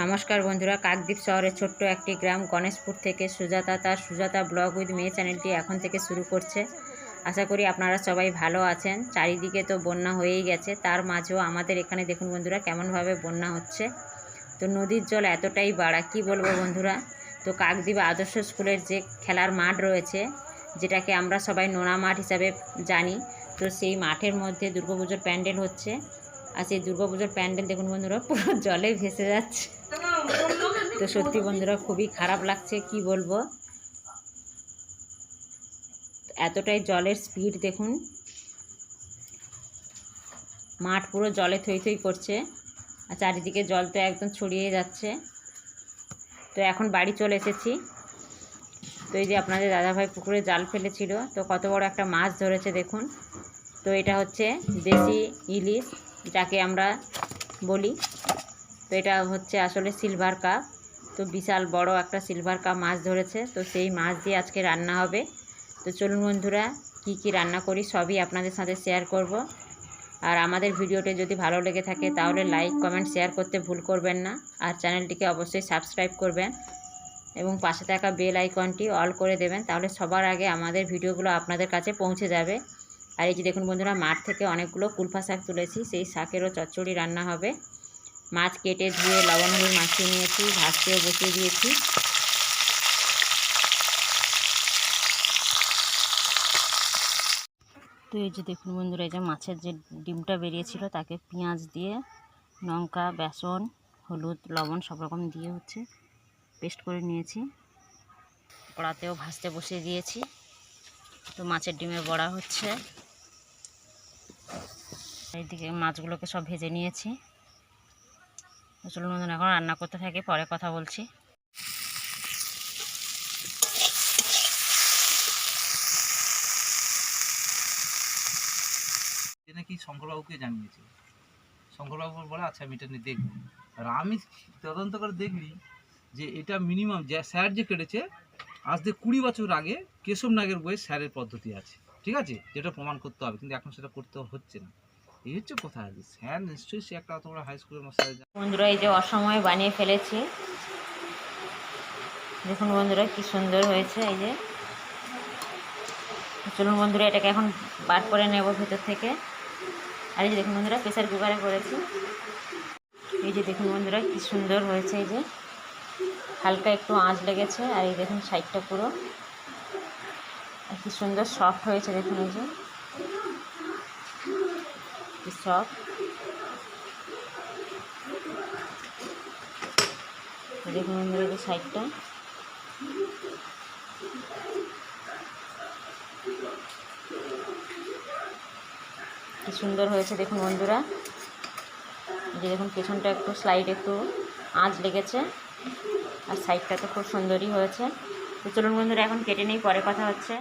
নমস্কার বন্ধুরা, কাকদ্বীপ শহরের ছোট্ট একটি গ্রাম গণেশপুর থেকে সুজাতা, তার সুজাতা ব্লগ উইথ মেয়ে চ্যানেলটি এখন থেকে শুরু করছে। আশা করি আপনারা সবাই ভালো আছেন। চারিদিকে তো বন্যা হয়েই গেছে, তার মাঝেও আমাদের এখানে দেখুন বন্ধুরা কেমনভাবে বন্যা হচ্ছে। তো নদীর জল এতটাই বাড়া, কি বলব বন্ধুরা? তো কাকদ্বীপ আদর্শ স্কুলের যে খেলার মাঠ রয়েছে, যেটাকে আমরা সবাই নোনা মাঠ হিসাবে জানি, তো সেই মাঠের মধ্যে দুর্গাপুজোর প্যান্ডেল হচ্ছে। আর সেই দুর্গাপুজোর প্যান্ডেল দেখুন বন্ধুরা, পুরো জলে ভেসে যাচ্ছে। তো সত্যি বন্ধুরা, খুবই খারাপ লাগছে, কি বলব? এতটাই জলের স্পিড দেখুন। মাঠ পুরো জলে থই থই করছে, আর চারিদিকে জল তো একদম ছড়িয়ে যাচ্ছে। তো এখন বাড়ি চলে এসেছি। তো এই যে আপনাদের দাদাভাই পুকুরে জাল ফেলেছিল, তো কত বড় একটা মাছ ধরেছে দেখুন। তো এটা হচ্ছে দেশি ইলিশ। যাকে আমরা বলি। তো এটা হচ্ছে আসলে সিলভার কাপ। তো বিশাল বড় একটা সিলভার কাপ মাছ ধরেছে। তো সেই মাছ দিয়ে আজকে রান্না হবে। তো চলুন বন্ধুরা, কি কি রান্না করি সবই আপনাদের সাথে শেয়ার করব। আর আমাদের ভিডিওটি যদি ভালো লেগে থাকে, তাহলে লাইক কমেন্ট শেয়ার করতে ভুল করবেন না। আর চ্যানেলটিকে অবশ্যই সাবস্ক্রাইব করবেন। এবং পাশে থাকা বেল আইকনটি অল করে দেবেন। তাহলে সবার আগে আমাদের ভিডিওগুলো আপনাদের কাছে পৌঁছে যাবে। আর এই যে দেখুন বন্ধুরা, মাঠ থেকে অনেকগুলো কুলফা শাক তুলেছি। সেই শাকেরও চচ্চড়ি রান্না হবে। মাছ কেটে ধুয়ে লবণ হলুদ মাখিয়ে নিয়েছি ভাজতেও বসিয়ে দিয়েছি। তো এই যে দেখুন বন্ধুরা, এই যে মাছের যে ডিমটা বেরিয়েছিল, তাকে পেঁয়াজ দিয়ে, লঙ্কা, বেসন, হলুদ, লবণ সব রকম দিয়ে হচ্ছে পেস্ট করে নিয়েছি। কড়াতেও ভাজতে বসিয়ে দিয়েছি। তো মাছের ডিমের বড়া হচ্ছে। এইদিকে মাছগুলোকে সব ভেজে নিয়েছি। চলুন বন্ধুরা এখন রান্না করতে থাকি, পরে কথা বলছি। নাকি শঙ্করবাবুকে জানিয়েছে। শঙ্করবাবু বলে আচ্ছা আমি এটা নিয়ে দেখব। আর আমি তদন্ত করে দেখলি যে এটা মিনিমাম যে স্যার যে কেটেছে, আজ থেকে কুড়ি বছর আগে কেশব নাগের বইয়ে স্যারের পদ্ধতি আছে। ঠিক আছে? যেটা প্রমাণ করতে হবে। কিন্তু এখন সেটা করতে হচ্ছে না। এই হচ্ছে কথা আর কি। স্যার নিশ্চয়ই সে একটা তোমরা হাই স্কুলের মাস্টারে বন্ধুরা, এই যে অসময়ে বানিয়ে ফেলেছি। দেখুন বন্ধুরা, কি সুন্দর হয়েছে এই যে। চলুন বন্ধুরা, এটাকে এখন বার করে নেব ভেতর থেকে। আর এই যে দেখুন বন্ধুরা প্রেসার কুকারে করেছি। এই যে দেখুন বন্ধুরা, কি সুন্দর হয়েছে এই যে। হালকা একটু আঁচ লেগেছে। আর এই দেখুন সাইডটা পুরো। কি সুন্দর সফট হয়েছে দেখুন এই যে। কি দেখুন সাইডটা কি সুন্দর হয়েছে দেখুন বন্ধুরা। যে দেখুন পেছনটা একটু স্লাইড একটু আঁচ লেগেছে। আর সাইডটা তো খুব সুন্দরই হয়েছে। তো চলুন বন্ধুরা, এখন কেটে নেই, পরে কথা হচ্ছে।